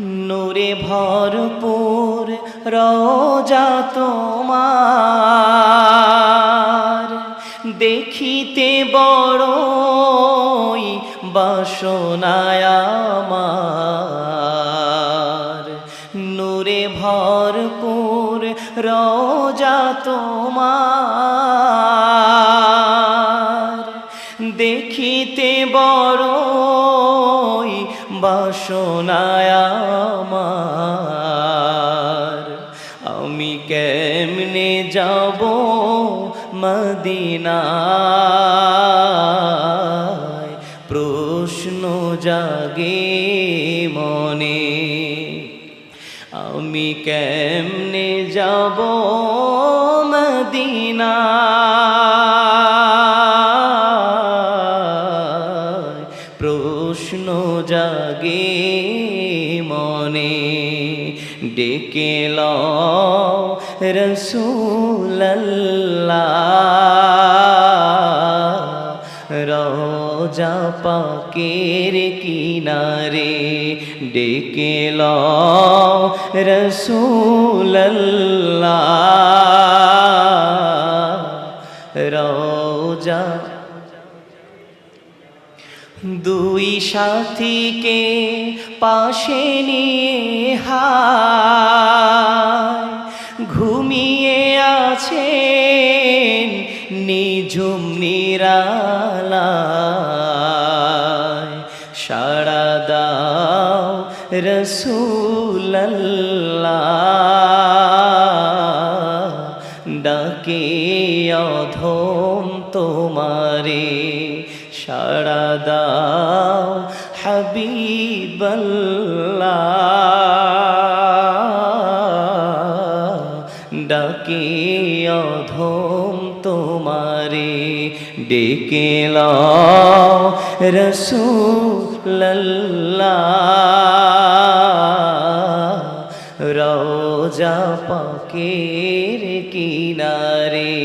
নূরে ভরপুর রোজা তোমার। দেখিতে বড়ই বাসনায় আমার। নূরে ভরপুর রোজা তোমার। দেখিতে বড়ই বাসনায় আমি কেমনে যাব মদিনায়? প্রশ্ন জাগে মনে। আমি কেমনে যাব প্রশ্ন জাগে মনে। ডেকে ল রসুল্লাহ রোজা পাকের কিনারে ডেকে ল রসুল্লাহ রোজা দুই সাথীকে পাশে নিয়ে হায়, ঘুমিয়ে আছেন নিঝুম নিরালায়। সাড়া দাও রসুল্লাহ ডাকে অধম তোমারে সাড়া দাও হাবিবাল্লাহ। ডাকে অধম তোমারে ডেকে রসুল্লাহ রোজা পাকের কিনারে